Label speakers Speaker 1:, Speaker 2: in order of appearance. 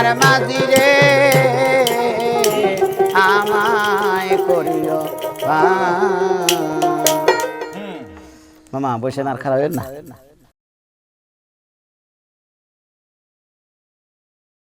Speaker 1: আমার মাঝিরে আমায় করিও পা- মামা বসে না আর খারাপ না।